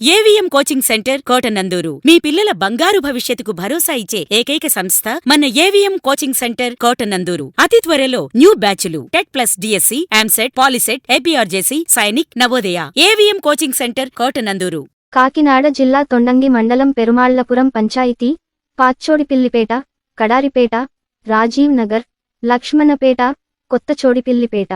AVM coaching centre Kotanandur. మీ పిల్లల బంగారు భవిష్యత్తుకు భరోసా ఇచ్చే ఏకైక సంస్థ మన ఏవిఎం కోచింగ్ సెంటర్ కోటనందూరు. అతి త్వరలో న్యూ బ్యాచ్లు TET plus DSC EAMCET POLYCET APRJC Sainik Navodaya. AVM coaching centre Kotanandur. Kakinada జిల్లా తొండంగి మండలం పెరుమాళ్ళపురం పంచాయతీ పాచ్చోడిపిల్లిపేట కడారిపేట రాజీవ్ నగర్ లక్ష్మణపేట కొత్తచోడిపిల్లిపేట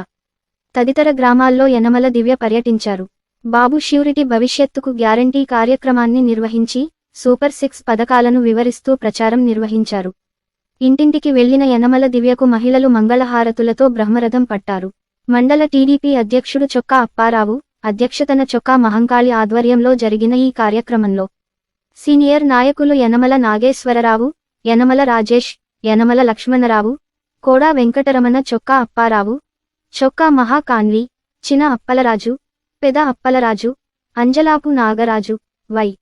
తదితర గ్రామాల్లో యనమల దివ్య పర్యటించారు. బాబు ష్యూరిటీ భవిష్యత్తుకు గ్యారంటీ కార్యక్రమాన్ని నిర్వహించి సూపర్ సిక్స్ పథకాలను వివరిస్తూ ప్రచారం నిర్వహించారు. ఇంటింటికి వెళ్ళిన యనమల దివ్యకు మహిళలు మంగళహారతులతో బ్రహ్మరథం పట్టారు. మండల టీడీపీ అధ్యక్షుడు చొక్కా అప్పారావు అధ్యక్షతన చొక్కా మహంకాళి ఆధ్వర్యంలో జరిగిన ఈ కార్యక్రమంలో సీనియర్ నాయకులు యనమల నాగేశ్వరరావు యనమల రాజేష్ యనమల లక్ష్మణరావు కోడా వెంకటరమణ చొక్కా అప్పారావు చొక్కా మహాకాన్వి చిన అప్పలరాజు పెద అప్పలరాజు అంజలాపు నాగరాజు వై.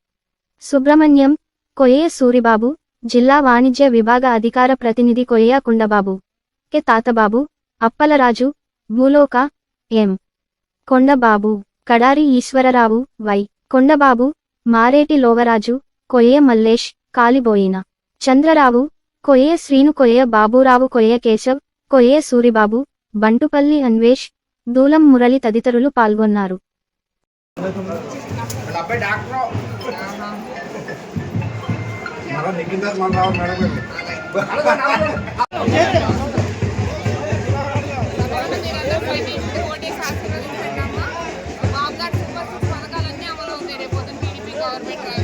సుబ్రహ్మణ్యం కొయ్య సూరిబాబు జిల్లా వాణిజ్య విభాగ అధికార ప్రతినిధి కొయ్య కుండబాబు K. Tatababu Appalaraju Bhuloka M. Kondababu Kadari Eswararao Y. Kondababu Mareti Lovaraju Koyya Mallesh Kaliboina. Chandra Rao కొయ్య శ్రీను కొయ్య బాబూరావు కొయ్య కేశవ్ కొయ్య సూరిబాబు బంటుపల్లి అన్వేష్ దూలం మురళి తదితరులు పాల్గొన్నారు.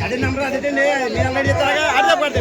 అదే నంబర్ అదే మీరు అన్నది చెప్తారా అర్థం పడితే